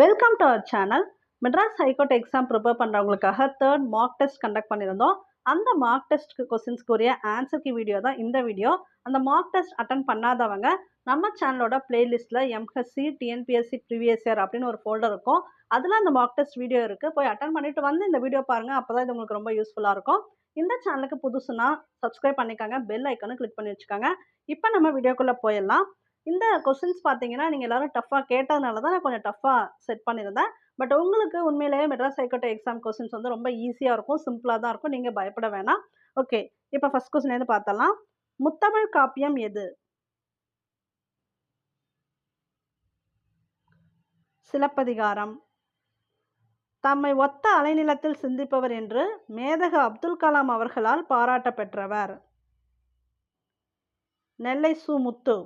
Welcome to our channel Madras high court exam prepare பண்ணுறவங்களுக்காக third mark test conduct பண்ணியிருந்தோம். அந்த mark டெஸ்ட்க்கு கொஸ்டின்ஸ்க்குரிய ஆன்சருக்கு video தான் இந்த வீடியோ அந்த மார்க் டெஸ்ட் அட்டன் பண்ணாதவங்க நம்ம சேனலோட பிளேலிஸ்ட்டில் எம்ஹெச்சி டிஎன்பிஎஸ்சி ப்ரீவியஸ் இயர் அப்படின்னு ஒரு ஃபோல்டர் இருக்கும். அதில் அந்த மார்க் டெஸ்ட் வீடியோ இருக்குது போய் அட்டன் பண்ணிட்டு வந்து இந்த வீடியோ பாருங்கள் அப்போ தான் இது உங்களுக்கு ரொம்ப யூஸ்ஃபுல்லாக இருக்கும். இந்த சேனலுக்கு புதுசுனா சப்ஸ்கிரைப் பண்ணிக்கோங்க. பெல் ஐக்கனும் கிளிக் பண்ணி வச்சுக்கோங்க. இப்போ நம்ம வீடியோக்குள்ளே போயிடலாம். இந்த கொஸ்டின்ஸ் பார்த்தீங்கன்னா நீங்கள் எல்லாரும் டஃப்பாக கேட்டதுனால தான் நான் கொஞ்சம் டஃப்பாக செட் பண்ணியிருந்தேன். பட் உங்களுக்கு உண்மையிலேயே மெட்ராஸ் ஹைகோர்ட் எக்ஸாம் கொஸ்டின்ஸ் வந்து ரொம்ப ஈஸியாக இருக்கும் சிம்பிளாக தான் இருக்கும். நீங்கள் பயப்பட வேணாம். ஓகே இப்போ ஃபஸ்ட் கொஸ்டின் எது பார்த்தலாம் முத்தமிழ் காப்பியம் எது? சிலப்பதிகாரம். தம்மை ஒத்த அலைநிலத்தில் சிந்திப்பவர் என்று மேதக அப்துல் கலாம் அவர்களால் பாராட்ட பெற்றவர் நெல்லை சு முத்து.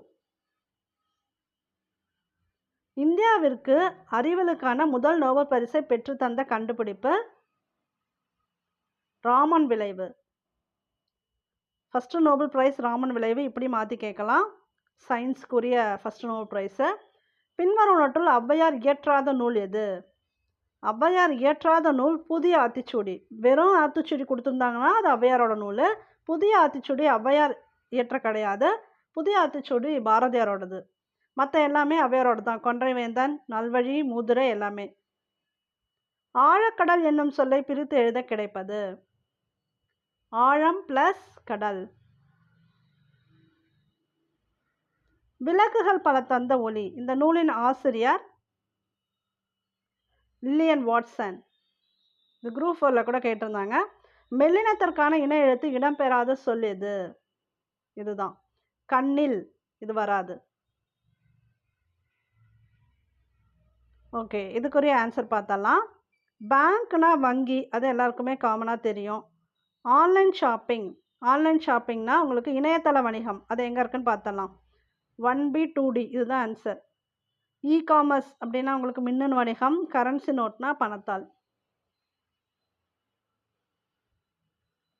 இந்தியாவிற்கு அறிவியலுக்கான முதல் நோபல் பரிசை பெற்றுத்தந்த கண்டுபிடிப்பு? ராமன் விளைவு. ஃபஸ்ட்டு நோபல் ப்ரைஸ் ராமன் விளைவு. இப்படி மாற்றி கேட்கலாம். சயின்ஸ்க்குரிய ஃபஸ்ட்டு நோபல் ப்ரைஸு பின்வரும் நட்டுள் ஔவையார் இயற்றாத நூல் எது? ஔவையார் இயற்றாத நூல் புதிய ஆத்திச்சூடி. வெறும் ஆத்திச்சூடி கொடுத்துருந்தாங்கன்னா அது ஔவையாரோட நூல். புதிய ஆத்திச்சூடி ஔவையார் இயற்ற கிடையாது. புதிய ஆத்திச்சூடி பாரதியாரோடது. மற்ற எல்லாமே ஔவையாரோட தான். கொன்றை வேந்தன் நல்வழி மூதுரை எல்லாமே. ஆழக்கடல் என்னும் சொல்லை பிரித்து எழுத கிடைப்பது. ஆழம் ப்ளஸ் கடல். விளக்குகள் பல தந்த ஒளி இந்த நூலின் ஆசிரியர் லில்லியன் வாட்சன். இது குரூப் ஃபோரில் கூட கேட்டிருந்தாங்க. மெல்லினத்திற்கான இன எழுத்து இடம்பெறாத சொல் எது இதுதான். கண்ணில் இது வராது. ஓகே இதுக்குரிய ஆன்சர் பார்த்தலாம். பேங்க்னா வங்கி அது எல்லாருக்குமே காமனாக தெரியும். ஆன்லைன் ஷாப்பிங் ஆன்லைன் ஷாப்பிங்னா உங்களுக்கு இணையதள வணிகம் அது எங்கே இருக்குன்னு பார்த்தலாம் ஒன் பி டூ டி இதுதான் ஆன்சர் இ காமர்ஸ் அப்படின்னா உங்களுக்கு மின்னணு வணிகம் கரன்சி நோட்னா பணத்தால்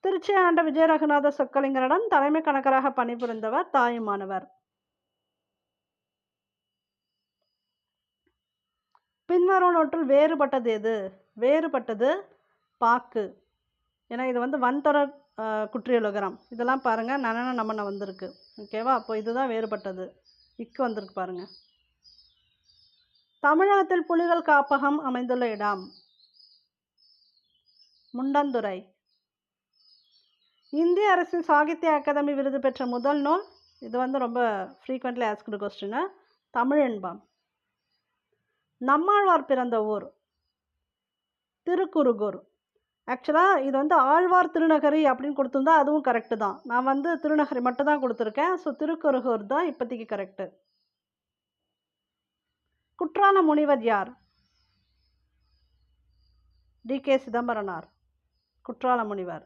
திருச்சி ஆண்ட விஜயரகுநாத சொக்கலிங்கரிடம் தலைமை கணக்கராக பணிபுரிந்தவர் தாயுமானவர். பின்வரும் நோட்டில் வேறுபட்டது எது? வேறுபட்டது பாக்கு. ஏன்னா இது வந்து வன்தொடர் குற்றியலுகரம். இதெல்லாம் பாருங்கள் நனன நமன வந்திருக்கு. ஓகேவா அப்போ இதுதான் வேறுபட்டது. இக்கு வந்திருக்கு பாருங்கள் தமிழகத்தில் புலிகள் காப்பகம் அமைந்துள்ள இடம். முண்டந்துறை. இந்திய அரசின் சாகித்ய அகாதமி விருது பெற்ற முதல் நூல் இது வந்து ரொம்ப ஃப்ரீக்வெண்ட்லி ஆஸ்க்டு கொஸ்டின் தமிழ் இன்பம். நம்மாழ்வார் பிறந்த ஊர். திருக்குறுகூர் ஆக்சுவலாக இது வந்து ஆழ்வார் திருநகரி அப்படின்னு கொடுத்துருந்தா அதுவும் கரெக்டு தான். நான் வந்து திருநகரி மட்டும் தான் கொடுத்துருக்கேன். ஸோ திருக்குறுகூர் தான் இப்போதைக்கு கரெக்டு குற்றால முனிவர் யார்? டி. கே. சிதம்பரனார். குற்றால முனிவர்.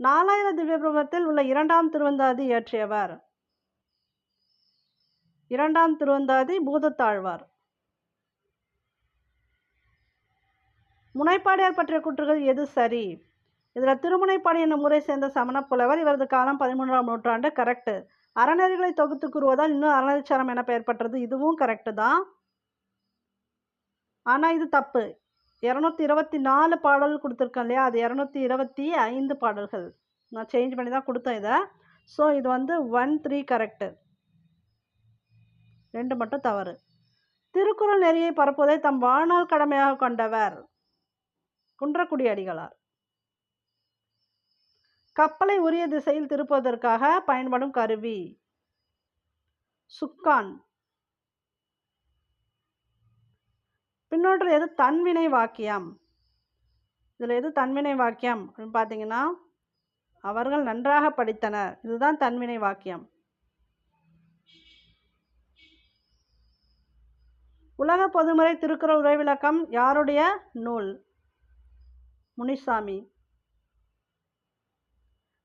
நாலாயிர திவ்யபிரபத்தில் உள்ள இரண்டாம் திருவந்தாதி இயற்றியவர். இரண்டாம் திருவந்தாதி பூதத்தாழ்வார். முனைப்பாடியார் பற்றிய கூற்றுகள் எது சரி? இதில் திருமுனைப்பாடி என்னும் முறை சேர்ந்த சமணப்புலவர் இவரது காலம் பதிமூன்றாம் நூற்றாண்டு கரெக்டு அறநெறிகளை தொகுத்து கூறுவதால் இன்னும் அறநெறிச்சாரம் என பெயர் பெற்றது இதுவும் கரெக்டு தான் ஆனால் இது தப்பு. இரநூத்தி இருபத்தி நாலு பாடல் கொடுத்துருக்கேன் இல்லையா? அது இரநூத்தி இருபத்தி ஐந்து பாடல்கள். நான் சேஞ்ச் பண்ணி தான் கொடுத்தேன் இதை. ஸோ இது வந்து ஒன் த்ரீ கரெக்டு ரெண்டு மட்டும் தவறு. திருக்குறள் நெறியை பரப்புவதை தம் வாழ்நாள் கடமையாக கொண்டவர் குன்றக்குடி அடிகளார். கப்பலை உரிய திசையில் திருப்புவதற்காக பயன்படும் கருவி. சுக்கான். பின்னொன்று எது? தன்வினை வாக்கியம். இதில் எது தன்வினை வாக்கியம் அப்படின்னு பார்த்தீங்கன்னா அவர்கள் நன்றாக படித்தனர். இதுதான் தன்வினை வாக்கியம். உலக பொதுமுறை திருக்குறள் உரைவிளக்கம் யாருடைய? நூல். முனிசாமி.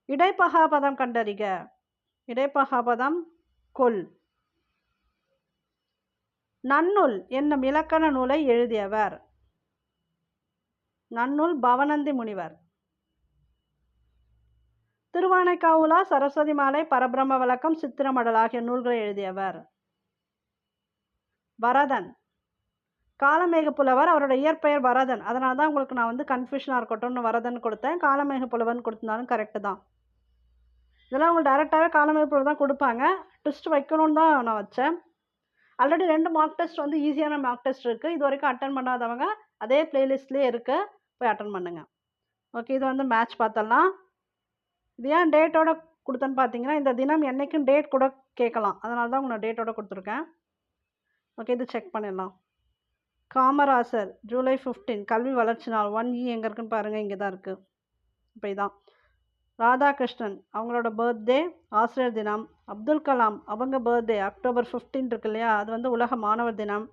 இடைப்பகாபதம் கண்டறிக. இடைப்பகாபதம் கொல். நன்னூல் என்னும் இலக்கண நூலை எழுதியவர். நன்னூல் பவனந்தி முனிவர். திருவானைக்காவுலா சரஸ்வதி மாலை பரபிரம்ம விளக்கம் சித்திரமடல் ஆகிய நூல்களை எழுதியவர். பரதன் காலமேக புலவர் அவரோட இயற்பெயர் வரதன். அதனால தான் உங்களுக்கு நான் வந்து கன்ஃபியூஷனாக இருக்கட்டும்னு வரதன் கொடுத்தேன். காலமேக புலவன் கொடுத்துருந்தாலும் கரெக்டு தான். இதெல்லாம் உங்களுக்கு டேரெக்டாகவே காலமேக புலவர் தான் கொடுப்பாங்க. டெஸ்ட் வைக்கணும்னு தான் நான் வச்சேன். ஆல்ரெடி ரெண்டு மார்க் டெஸ்ட் வந்து ஈஸியான மார்க் டெஸ்ட் இருக்குது இது வரைக்கும் அட்டன் பண்ணாதவங்க அதே பிளேலிஸ்ட்லேயே இருக்குது போய் அட்டன் பண்ணுங்கள் ஓகே இது வந்து மேட்ச் பார்த்தலாம். இது ஏன் டேட்டோட கொடுத்தேன்னு பார்த்தீங்கன்னா இந்த தினம் என்றைக்கும் டேட் கூட கேட்கலாம். அதனால தான் உங்களை டேட்டோட கொடுத்துருக்கேன். ஓகே இது செக் பண்ணிடலாம். காமராசர் ஜூலை ஃபிஃப்டீன் கல்வி வளர்ச்சி நாள் ஒன் இ e எங்கே இருக்குன்னு பாருங்கள் இங்கே தான் இருக்குது இப்போ இதான். ராதாகிருஷ்ணன் அவங்களோட பர்த்டே ஆசிரியர் தினம். அப்துல் கலாம் அவங்க பர்த்டே அக்டோபர் ஃபிஃப்டீன் இருக்கு இல்லையா? அது வந்து உலக மாணவர் தினம்.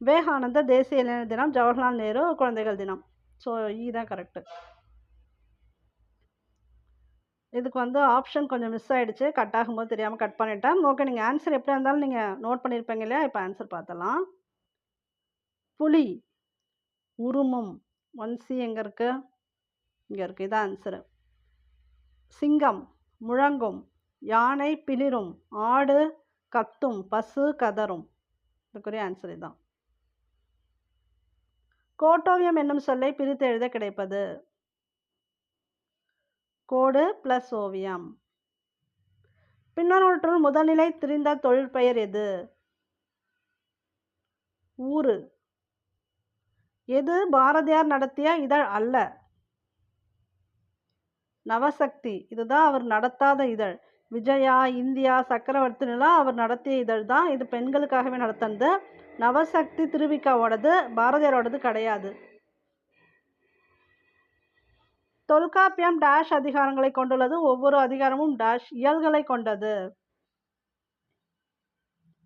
விவேகானந்தர் தேசிய இளைஞர் தினம் ஜவஹர்லால் நேரு குழந்தைகள் தினம். ஸோ இ e தான் கரெக்டு இதுக்கு வந்து ஆப்ஷன் கொஞ்சம் மிஸ் ஆகிடுச்சு கட் ஆகும்போது தெரியாமல் கட் பண்ணிட்டேன். ஓகே நீங்கள் ஆன்சர் எப்படியா இருந்தாலும் நீங்கள் நோட் பண்ணியிருப்பீங்க இல்லையா? இப்போ ஆன்சர் பார்த்தலாம் புலி உருமம் வன்சி எங்கே இருக்குது இங்கே இருக்குது இதான் ஆன்சரு சிங்கம் முழங்கும் யானை பிளிரும் ஆடு கத்தும் பசு கதரும் இதுக்குரிய ஆன்சர் இதுதான் கோட்டோவியம் என்னும் சொல்லை பிரித்து எழுத கிடைப்பது? கோடு ப்ளஸ் ஓவியம். பின்னொன்றுள் முதல்நிலை திரிந்த தொழிற்பெயர் எது? ஊரு எது பாரதியார் நடத்திய இதழ் அல்ல. நவசக்தி இதுதான் அவர் நடத்தாத இதழ். விஜயா இந்தியா சக்கரவர்த்திலாம் அவர் நடத்திய இதழ் தான் இது பெண்களுக்காகவே நடத்தினது. நவசக்தி திருவிக்காவோடது பாரதியாரோடது கிடையாது. தொல்காப்பியம் டேஷ் அதிகாரங்களை கொண்டுள்ளது. ஒவ்வொரு அதிகாரமும் டேஷ் இயல்களை கொண்டது.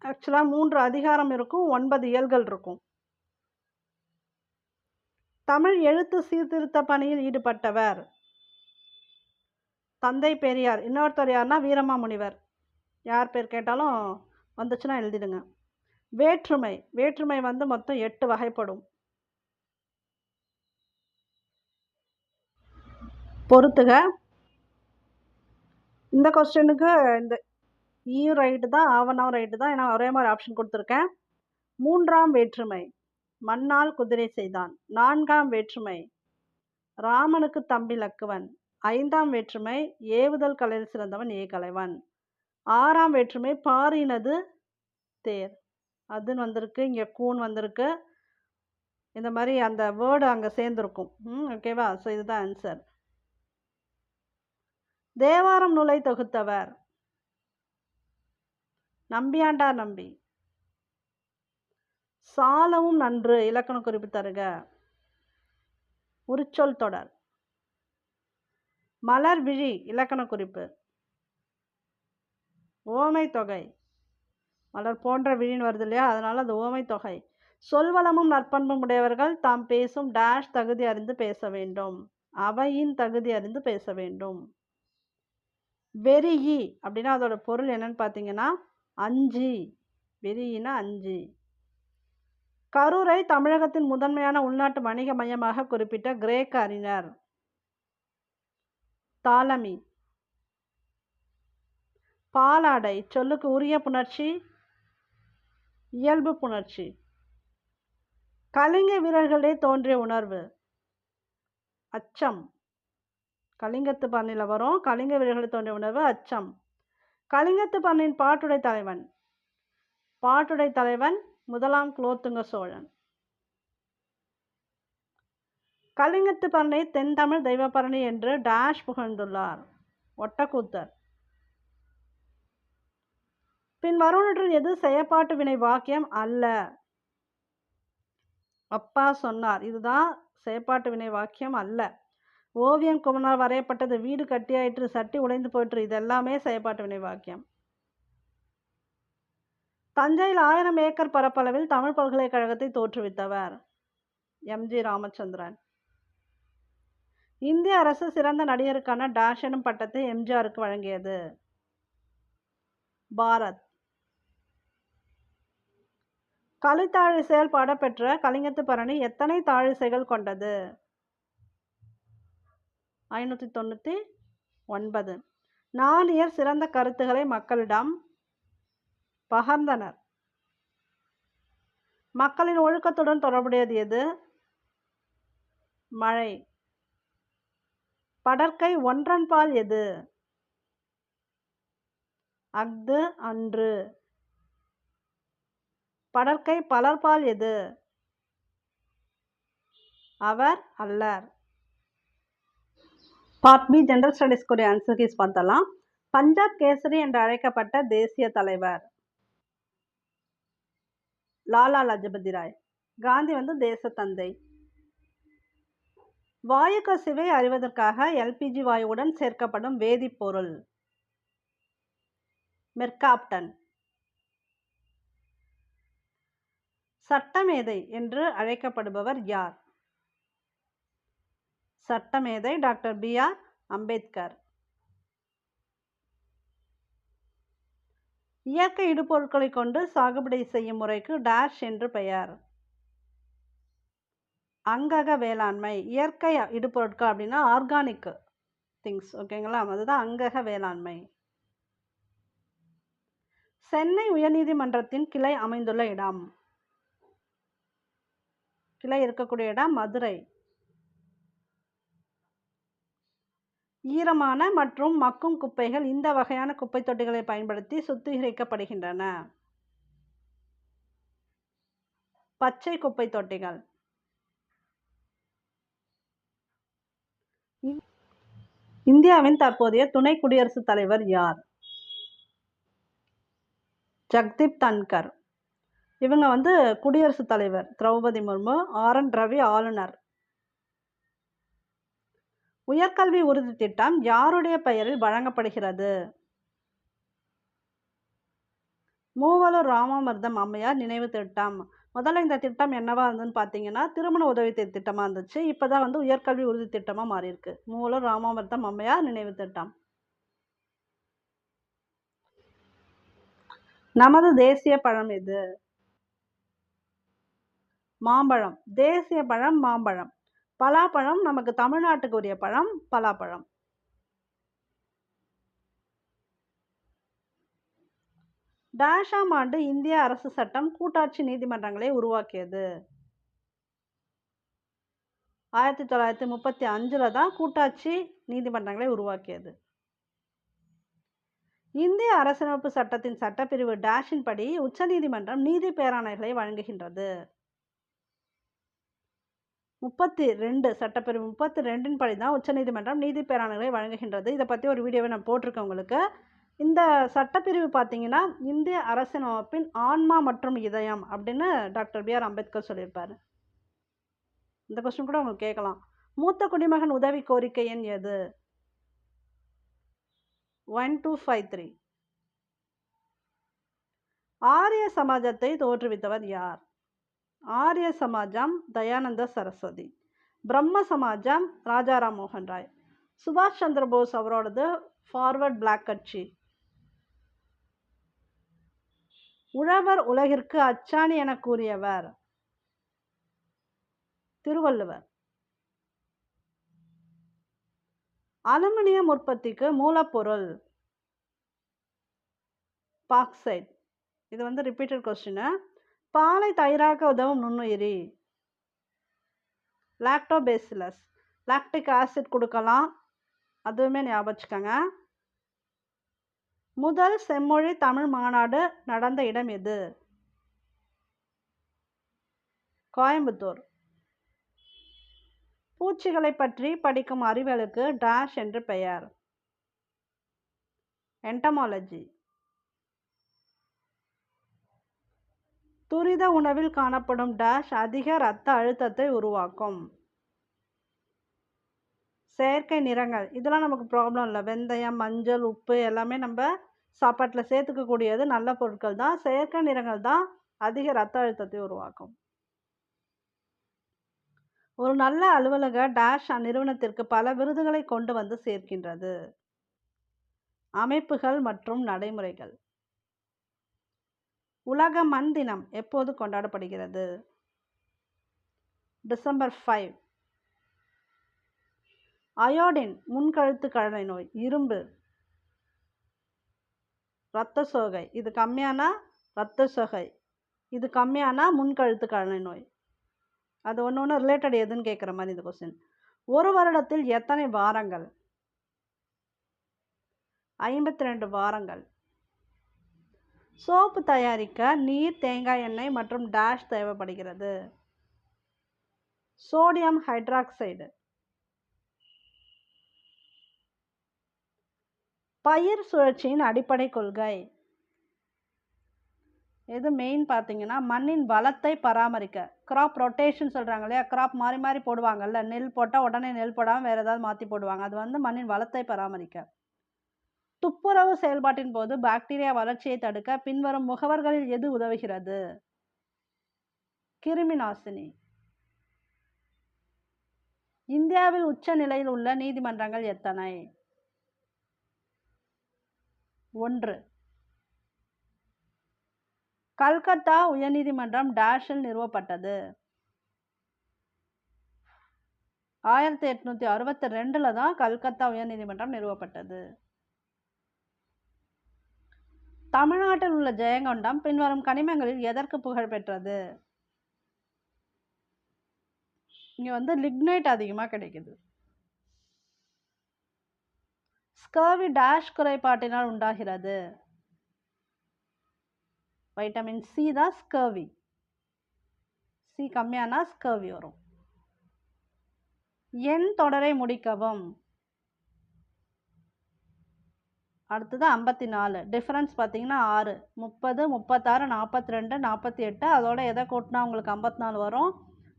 ஆக்சுவலாக மூன்று அதிகாரம் இருக்கும் ஒன்பது இயல்கள் இருக்கும். தமிழ் எழுத்து சீர்திருத்த பணியில் ஈடுபட்டவர். தந்தை பெரியார். இன்னொருத்தர் யாருன்னா வீரமாமுனிவர். யார் பேர் கேட்டாலும் வந்துச்சுன்னா எழுதிடுங்க. வேற்றுமை. வேற்றுமை வந்து மொத்தம் எட்டு வகைப்படும். பொறுத்துக. இந்த கொஸ்டினுக்கு இந்த e ஈ ரைட்டு தான் ஆவணம் ரைட்டு தான் ஏன்னா ஒரே மாதிரி ஆப்ஷன் கொடுத்துருக்கேன். மூன்றாம் வேற்றுமை. மண்ணால் குதிரை செய்தான். நான்காம் வேற்றுமை. ராமனுக்கு தம்பி லக்குவன் ஐந்தாம் வேற்றுமை. ஏவுதல் கலையில் சிறந்தவன் ஏ கலைவன் ஆறாம் வேற்றுமை. பாரினது தேர். அதுன்னு வந்திருக்கு. இங்கே கூன் வந்திருக்கு. இந்த மாதிரி அந்த வேர்டு அங்கே சேர்ந்துருக்கும். ம் ஓகேவா ஸோ இதுதான் ஆன்சர் தேவாரம் நூலை தொகுத்தவர். நம்பியாண்டார் நம்பி. சாலவும் நன்று. இலக்கண குறிப்பு தருக உரிச்சொல் தொடர். மலர் விழி. இலக்கண குறிப்பு. ஓமை தொகை. மலர் போன்ற விழின்னு வருது இல்லையா? அதனால் அது ஓமை தொகை. சொல்வளமும் நற்பண்பும் உடையவர்கள் தாம் பேசும் டேஷ் தகுதி அறிந்து பேச வேண்டும். அவையின் தகுதி அறிந்து பேச வேண்டும். வெறியி அப்படின்னா அதோட பொருள் என்னன்னு பார்த்தீங்கன்னா அஞ்சு. வெறியினா அஞ்சு. கரூரை தமிழகத்தின் முதன்மையான உள்நாட்டு வணிக மையமாக குறிப்பிட்ட கிரேக்க அறிஞர் தாலமி. பாலாடை சொல்லுக்கு உரிய புணர்ச்சி இயல்பு புணர்ச்சி. கலிங்க வீரர்களே தோன்றிய உணர்வு. அச்சம். கலிங்கத்து பண்ணில் வரும். கலிங்க வீரர்களில் தோன்றிய உணர்வு அச்சம். கலிங்கத்து பண்ணின் பாட்டுடை தலைவன். பாட்டுடை தலைவன் முதலாம் குலோத்துங்க சோழன். கலிங்கத்து பரணி தென்தமிழ் தெய்வப்பரணி என்று டேஷ் புகழ்ந்துள்ளார் ஒட்டக்கூத்தர். பின் வருவனற்றில் எது செயப்பாட்டு வினை வாக்கியம் அல்ல? அப்பா சொன்னார் இதுதான் செயப்பாட்டு வினை வாக்கியம் அல்ல. ஓவியம் குமனால் வரையப்பட்டது வீடு கட்டியாயிற்று சட்டி உடைந்து போயிற்று இது எல்லாமே செயப்பாட்டு வினை வாக்கியம். தஞ்சையில் ஆயிரம் ஏக்கர் பரப்பளவில் தமிழ் பல்கலைக்கழகத்தை தோற்றுவித்தவர் எம்ஜி ராமச்சந்திரன். இந்திய அரசு சிறந்த நடிகருக்கான டேஷ் எனும் பட்டத்தை எம்ஜிஆருக்கு வழங்கியது. பாரத். கலித்தாழிசையால் பாடப்பெற்ற கலிங்கத்து பரணி எத்தனை தாழிசைகள் கொண்டது? ஐநூற்றி தொண்ணூற்றி ஒன்பது. நாலியர் சிறந்த கருத்துக்களை மக்களிடம் பகர்ந்தனர். மக்களின் ஒழுக்கத்துடன் தொடர்புடையது எது? மழை. படற்கை ஒன்றன்பால் எது? அஃது அன்று. படற்கை பலர்பால் எது? அவர் அல்லர். பார்ட் பி ஜென்ரல் ஸ்டடீஸ்க்குரிய ஆன்சர் கீஸ் பார்த்தலாம் பஞ்சாப் கேசரி என்று அழைக்கப்பட்ட தேசிய தலைவர். லாலா லஜபதி ராய். காந்தி வந்து தேசத்தந்தை. வாயு கசிவை அறிவதற்காக எல்பிஜி வாயுவுடன் சேர்க்கப்படும் வேதிப்பொருள் மெர்காப்டன். சட்டமேதை என்று அழைக்கப்படுபவர் யார்? சட்டமேதை டாக்டர் பி ஆர் அம்பேத்கர். இயற்கை இடுபொருட்களை கொண்டு சாகுபடி செய்யும் முறைக்கு டேஷ் என்று பெயர். அங்கக வேளாண்மை இயற்கை இடுபொருட்கள் அப்படின்னா ஆர்கானிக் திங்ஸ் ஓகேங்களா அதுதான் அங்கக வேளாண்மை. சென்னை உயர்நீதிமன்றத்தின் கிளை அமைந்துள்ள இடம். கிளை இருக்கக்கூடிய இடம் மதுரை. ஈரமான மற்றும் மக்கும் குப்பைகள் இந்த வகையான குப்பை தொட்டிகளை பயன்படுத்தி சுத்திகரிக்கப்படுகின்றன. பச்சை குப்பை தொட்டிகள். இந்தியாவின் தற்போதைய துணை குடியரசுத் தலைவர் யார்? ஜக்தீப் தன்கர். இவங்க வந்து குடியரசுத் தலைவர் திரௌபதி முர்மு ஆர் என் ரவி ஆளுநர். உயர்கல்வி உறுதி திட்டம் யாருடைய பெயரில் வழங்கப்படுகிறது? மூவலூர் ராமாமிர்தம் அம்மையார் நினைவு திட்டம். முதல்ல இந்த திட்டம் என்னவா இருந்ததுன்னு பார்த்தீங்கன்னா திருமண உதவி திட்டமாக இருந்துச்சு. இப்போ தான் வந்து உயர்கல்வி உறுதி திட்டமாக மாறியிருக்கு. மூவலூர் ராமாமிர்தம் அம்மையார் நினைவு திட்டம். நமது தேசிய பழம் எது? மாம்பழம். தேசிய பழம் மாம்பழம். பலாப்பழம் நமக்கு தமிழ்நாட்டுக்கு உரிய பழம் பலாப்பழம். டேஷாம் ஆண்டு இந்திய அரசு சட்டம் கூட்டாட்சி நீதிமன்றங்களை உருவாக்கியது. ஆயிரத்தி தொள்ளாயிரத்தி முப்பத்தி அஞ்சில் தான் கூட்டாட்சி நீதிமன்றங்களை உருவாக்கியது. இந்திய அரசமைப்பு சட்டத்தின் சட்டப்பிரிவு டேஷின் படி உச்சநீதிமன்றம் நீதி பேராணைகளை வழங்குகின்றது. முப்பத்தி ரெண்டு சட்டப்பிரிவு முப்பத்தி ரெண்டின் படி தான் உச்சநீதிமன்றம் நீதி பேராணைகளை வழங்குகின்றது. இதை பற்றி ஒரு வீடியோவை நான் போட்டிருக்கேன் உங்களுக்கு. இந்த சட்டப்பிரிவு பார்த்தீங்கன்னா இந்திய அரசின் அமைப்பின் ஆன்மா மற்றும் இதயம் அப்படின்னு டாக்டர் பி ஆர் அம்பேத்கர் சொல்லியிருப்பார். இந்த கொஸ்டின் கூட உங்களுக்கு கேட்கலாம். மூத்த குடிமகன் உதவி கோரிக்கை எண் எது? One two five three. Arya சமாஜத்தை தோற்றுவித்தவர் யார்? ஆரிய சமாஜம் தயானந்த சரஸ்வதி. பிரம்ம சமாஜம் ராஜாராம் மோகன் ராய். சுபாஷ் சந்திர போஸ் அவரோடது ஃபார்வர்ட் பிளாக் கட்சி. உழவர் உலகிற்கு அச்சாணி என கூறியவர் திருவள்ளுவர். அலுமினியம் உற்பத்திக்கு மூலப்பொருள் பாக்சைட். இது வந்து ரிப்பீட்டட் கொஸ்டின் பாலை தயிராக்க உதவும் நுண்ணுயிரி. லாக்டோபேசிலஸ் லாக்டிக் ஆசிட் கொடுக்கலாம். அதுவுமே ஞாபகம் வச்சுக்கோங்க. முதல் செம்மொழி தமிழ் மாநாடு நடந்த இடம் எது? கோயம்புத்தூர். பூச்சிகளை பற்றி படிக்கும் அறிவியலுக்கு டேஷ் என்று பெயர். என்டமாலஜி துரித உணவில் காணப்படும் டேஷ் அதிக இரத்த அழுத்தத்தை உருவாக்கும். செயற்கை நிறங்கள். இதெல்லாம் நமக்கு ப்ராப்ளம் இல்லை. வெந்தயம் மஞ்சள் உப்பு எல்லாமே நம்ம சாப்பாட்டில் சேர்த்துக்கக்கூடியது நல்ல பொருட்கள் தான். செயற்கை நிறங்கள் தான் அதிக இரத்த அழுத்தத்தை உருவாக்கும். ஒரு நல்ல அலுவலக டேஷ் அந்நிறுவனத்திற்கு பல விருதுகளை கொண்டு வந்து சேர்க்கின்றது. அமைப்புகள் மற்றும் நடைமுறைகள். உலக மண் தினம் எப்போது கொண்டாடப்படுகிறது? டிசம்பர் ஃபைவ் அயோடின் முன்கழுத்து கழலை நோய் இரும்பு. இரத்த சோகை. இது கம்மியானா? இரத்த சோகை. இது கம்மியானா? முன்கழுத்து கழலை நோய். அது ஒன்று ஒன்று ரிலேட்டட் எதுன்னு கேட்குற மாதிரி இந்த கொஸ்டின் ஒரு வருடத்தில் எத்தனை வாரங்கள்? ஐம்பத்தி ரெண்டு வாரங்கள். சோப்பு தயாரிக்க நீர் தேங்காய் எண்ணெய் மற்றும் டேஷ் தேவைப்படுகிறது. சோடியம் ஹைட்ராக்சைடு பயிர் சுழற்சியின் அடிப்படை கொள்கை. எது மெயின் பார்த்தீங்கன்னா மண்ணின் வளத்தை பராமரிக்க. கிராப் ரொட்டேஷன் சொல்கிறாங்க இல்லையா? கிராப் மாறி மாறி போடுவாங்கல்ல. நெல் போட்டால் உடனே நெல் போடாமல் வேறு ஏதாவது மாற்றி போடுவாங்க. அது வந்து மண்ணின் வளத்தை பராமரிக்க. துப்புரவு செயல்பாட்டின் போது பாக்டீரியா வளர்ச்சியை தடுக்க பின்வரும் முகவர்களில் எது உதவுகிறது? கிருமி நாசினி. இந்தியாவில் உச்ச நிலையில் உள்ள நீதிமன்றங்கள் எத்தனை? ஒன்று. கல்கத்தா உயர்நீதிமன்றம் டேஷில் நிறுவப்பட்டது. ஆயிரத்தி எட்நூற்றி அறுபத்தி ரெண்டில் தான் கல்கத்தா உயர்நீதிமன்றம் நிறுவப்பட்டது. தமிழ்நாட்டில் உள்ள ஜெயங்கொண்டம் பின்வரும் கனிமங்களில் எதற்கு புகழ் பெற்றது? இங்கே வந்து லிக்னைட் அதிகமாக கிடைக்குது. ஸ்கர்வி டேஷ் குறைபாட்டினால் உண்டாகிறது. வைட்டமின் சி தான் ஸ்கர்வி சி கம்மியானா ஸ்கர்வி வரும். எண் தொடரை முடிக்கவும். அடுத்தது ஐம்பத்தி நாலு டிஃப்ரென்ஸ் பார்த்தீங்கன்னா ஆறு. முப்பது முப்பத்தாறு நாற்பத்தி ரெண்டு நாற்பத்தி எட்டு அதோட எதை கூட்டினா உங்களுக்கு ஐம்பத்தி நாலு வரும்?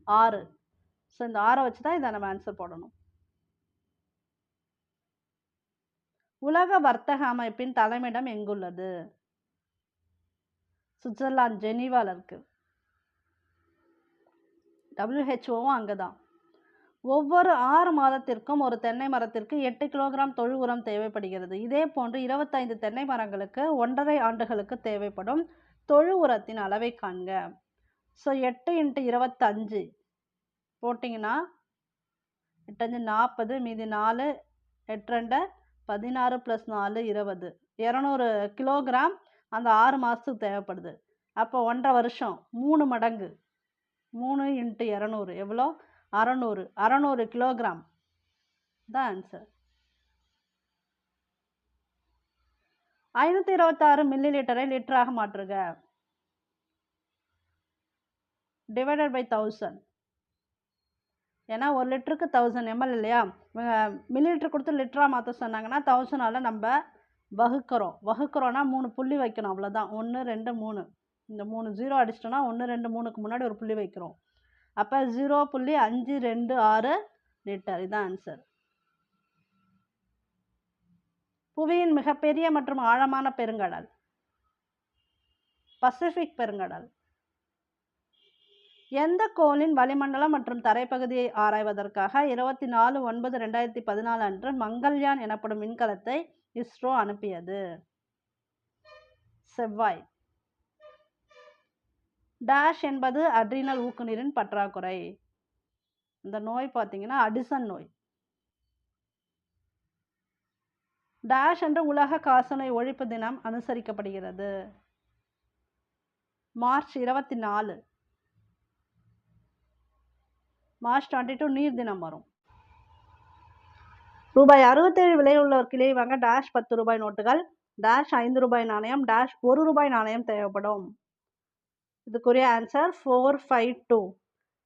ஆறு. ஸோ இந்த ஆறை வச்சு தான் இதை நம்ம ஆன்சர் போடணும். உலக வர்த்தக அமைப்பின் தலைமையிடம் எங்குள்ளது? சுவிட்சர்லாந்து ஜெனீவாவில் இருக்குது டபிள்யூஹெச்ஓவும் அங்கே தான் ஒவ்வொரு ஆறு மாதத்திற்கும் ஒரு தென்னை மரத்திற்கு எட்டு கிலோகிராம் தொழு உரம் தேவைப்படுகிறது. இதே போன்று இருபத்தைந்து தென்னை மரங்களுக்கு ஒன்றரை ஆண்டுகளுக்கு தேவைப்படும் தொழு உரத்தின் அளவை காண்க. ஸோ எட்டு இன்ட்டு இருபத்தஞ்சு போட்டிங்கன்னா எட்டஞ்சு நாற்பது மீதி நாலு எட்டு ரெண்டு பதினாறு ப்ளஸ் நாலு இருபது. இரநூறு கிலோகிராம் அந்த ஆறு மாதத்துக்கு தேவைப்படுது. அப்போ ஒன்றரை வருஷம் மூணு மடங்கு. மூணு இன்ட்டு இரநூறு. எவ்வளோ? அறநூறு அறநூறு கிலோகிராம். தான் ஆன்சர் ஐநூற்றி இருபத்தாறு மில்லி லிட்டரை லிட்டராக மாற்றுக. டிவைடட் பை தௌசண்ட் ஏன்னா ஒரு லிட்டருக்கு தௌசண்ட் எம்எல் இல்லையா? மில்லி லிட்டர் கொடுத்து லிட்டராக மாற்ற சொன்னாங்கன்னா தௌசண்டால் நம்ம வகுக்கிறோம். வகுக்கிறோன்னா மூணு புள்ளி வைக்கணும். அவ்வளோதான் ஒன்று ரெண்டு மூணு. இந்த மூணு ஜீரோ அடிச்சிட்டோன்னா ஒன்று ரெண்டு மூணுக்கு முன்னாடி ஒரு புள்ளி வைக்கிறோம். அப்போ ஜீரோ புள்ளி அஞ்சு ரெண்டு ஆறு லிட்டர். இதுதான் ஆன்சர் புவியின் மிகப்பெரிய மற்றும் ஆழமான பெருங்கடல். பசிபிக் பெருங்கடல். எந்த கோளின் வளிமண்டலம் மற்றும் தரைப்பகுதியை ஆராய்வதற்காக இருபத்தி நாலு ஒன்பது ரெண்டாயிரத்தி பதினாலு அன்று மங்கள்யான் எனப்படும் விண்கலத்தை இஸ்ரோ அனுப்பியது. செவ்வாய். டேஷ் என்பது அட்ரினல் ஊக்குநீரின் பற்றாக்குறை. இந்த நோய் பார்த்தீங்கன்னா அடிசன் நோய். டேஷ் என்ற உலக காசநோய் ஒழிப்பு தினம் அனுசரிக்கப்படுகிறது. மார்ச் இருபத்தி நாலு. மார்ச் டுவெண்ட்டி டூ நீர் தினம் வரும். ரூபாய் அறுபத்தேழு விலையில் ஒரு கிளை வாங்க டேஷ் பத்து ரூபாய் நோட்டுகள். டேஷ் ஐந்து ரூபாய் நாணயம். டேஷ் ஒரு ரூபாய் நாணயம் தேவைப்படும். இதுக்குரிய answer four five two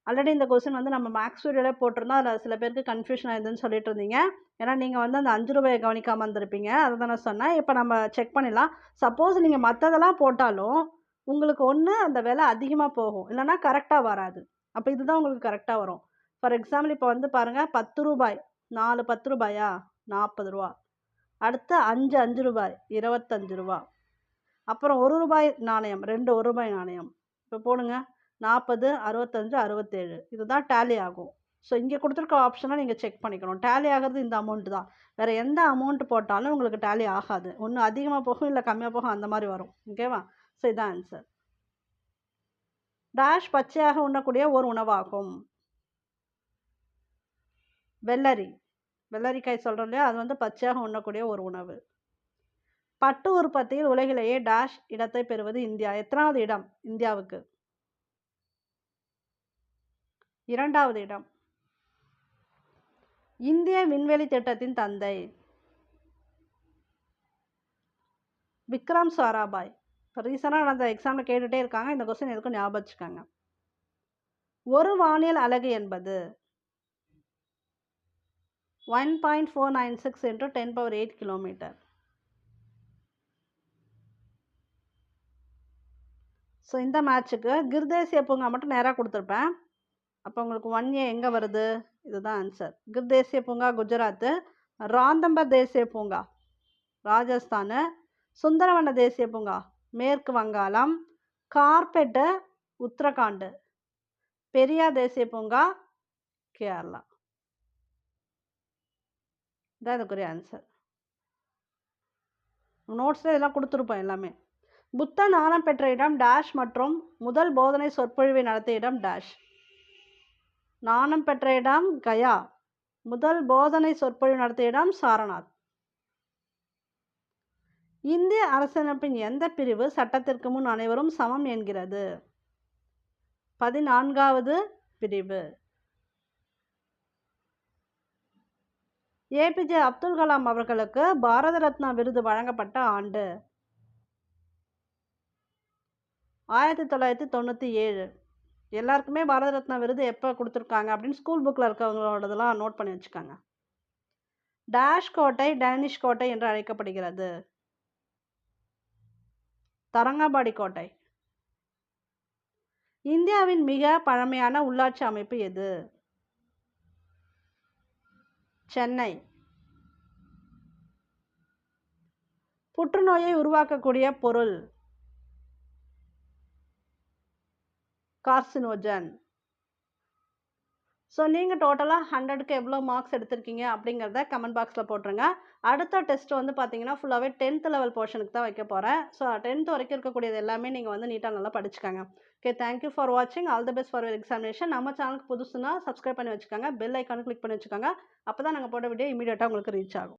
already இந்த கொஸ்டின் வந்து நம்ம மேக்ஸ் வீடியோவில் போட்டிருந்தோம். அதில் சில பேருக்கு கன்ஃபியூஷன் ஆயிருதுன்னு சொல்லிட்டு இருந்தீங்க. ஏன்னா நீங்கள் வந்து அந்த அஞ்சு ரூபாயை கவனிக்காமல் இருந்திருப்பீங்க. அதை தான் நான் சொன்னேன். இப்போ நம்ம செக் பண்ணிடலாம். சப்போஸ் நீங்கள் மற்றதெல்லாம் போட்டாலும் உங்களுக்கு ஒன்று அந்த விலை அதிகமாக போகும். இல்லைன்னா கரெக்டாக வராது. அப்போ இதுதான் உங்களுக்கு கரெக்டாக வரும். ஃபார் எக்ஸாம்பிள் இப்போ வந்து பாருங்கள் பத்து ரூபாய். நாலு பத்து ரூபாயா? நாற்பது ரூபா. அடுத்து அஞ்சு அஞ்சு ரூபாய். இருபத்தஞ்சு ரூபா. அப்புறம் ஒரு ரூபாய் நாணயம். ரெண்டு ஒரு ரூபாய் நாணயம். இப்போ போடுங்க. நாற்பது அறுபத்தஞ்சு அறுபத்தேழு இதுதான் டேலி ஆகும். ஸோ இங்கே கொடுத்துருக்க ஆப்ஷனை நீங்கள் செக் பண்ணிக்கணும். டேலி ஆகிறது இந்த அமௌண்ட்டு தான். வேறு எந்த அமௌண்ட் போட்டாலும் உங்களுக்கு டேலி ஆகாது. ஒன்று அதிகமாக போகும் இல்லை கம்மியாக போகும் அந்த மாதிரி வரும். ஓகேவா ஸோ இதான் ஆன்சர் டேஷ் பச்சையாக உண்ணக்கூடிய ஒரு உணவாகும். வெள்ளரி. வெள்ளரிக்காய் சொல்கிறோம் இல்லையா? அது வந்து பச்சையாக உண்ணக்கூடிய ஒரு உணவு. பட்டு உற்பத்தியில் உலகிலேயே டேஷ் இடத்தை பெறுவது இந்தியா. எத்தனாவது இடம் இந்தியாவுக்கு? இரண்டாவது இடம். இந்திய விண்வெளி திட்டத்தின் தந்தை விக்ரம் சாராபாய். இப்போ ரீசெண்டாக நடந்த எக்ஸாமில் கேட்டுகிட்டே இருக்காங்க. இந்த கொஸ்டின் எதுக்கும் ஞாபகம் வச்சுக்கோங்க ஒரு வானியல் அலகு என்பது one point four nine six into ten power eight kilometre so இந்த மேட்ச்சுக்கு கிர்தேசிய பூங்கா மட்டும் நேராக கொடுத்துருப்பேன். அப்போ உங்களுக்கு ஒன் ஏ எங்கே வருது? இதுதான் ஆன்சர் கிர்தேசிய பூங்கா குஜராத்து. ராந்தம்பர் தேசிய பூங்கா ராஜஸ்தானு. சுந்தரவன தேசிய பூங்கா மேற்கு வங்காளம். கார்பெட்டு உத்தரகாண்டு. பெரியார் தேசிய பூங்கா கேரளா. இதான் இதுக்குரிய ஆன்சர் நோட்ஸில் இதெல்லாம் கொடுத்துருப்போம் எல்லாமே. புத்த ஞானம் பெற்ற இடம் டேஷ் மற்றும் முதல் போதனை சொற்பொழிவை நடத்திய இடம் டேஷ் ஞானம் பெற்ற இடம் கயா. முதல் போதனை சொற்பொழிவு நடத்திய இடம் சாரநாத். இந்திய அரசமைப்பின் எந்த பிரிவு சட்டத்திற்கு முன் அனைவரும் சமம் என்கிறது? பதினான்காவது பிரிவு. ஏபிஜே அப்துல் கலாம் அவர்களுக்கு பாரத ரத்னா விருது வழங்கப்பட்ட ஆண்டு. ஆயிரத்தி தொள்ளாயிரத்தி தொண்ணூற்றி ஏழு. எல்லாருக்குமே பாரத ரத்னா விருது எப்போ கொடுத்துருக்காங்க அப்படின்னு ஸ்கூல் புக்கில் இருக்கவங்களோடதெல்லாம் நோட் பண்ணி வச்சுக்காங்க. டேஷ் கோட்டை டேனிஷ் கோட்டை என்று அழைக்கப்படுகிறது. தரங்கம்பாடி கோட்டை. இந்தியாவின் மிக பழமையான உள்ளாட்சி அமைப்பு எது? சென்னை. புற்றுநோயை உருவாக்கக்கூடிய பொருள். கார்சினோஜன். ஸோ நீங்கள் டோட்டலாக ஹண்ட்ரடுக்கு எவ்வளோ மார்க்ஸ் எடுத்திருக்கீங்க அப்படிங்கிறத கமெண்ட் பாக்ஸில் போட்டுருங்க. அடுத்த டெஸ்ட் வந்து பார்த்தீங்கன்னா ஃபுல்லாகவே டென்த் லெவல் போர்ஷனுக்கு தான் வைக்க போகிறேன் ஸோ டென்த் வரைக்கும் இருக்கக்கூடியது எல்லாமே நீங்கள் வந்து நீட்டாக நல்லா படிச்சுக்கோங்க. ஓகே தேங்க்யூ ஃபார் வாட்சிங் all the best for examination நம்ம சேனலுக்கு புதுசுனா சப்ஸ்கிரைப் பண்ணி வச்சுக்கோங்க. பெல் ஐக்கானு கிளிக் பண்ணி வச்சுக்கோங்க. அப்போ தான் நாங்கள் போட்ட வீடியோ இமீடியட்டாக உங்களுக்கு ரீச் ஆகும்.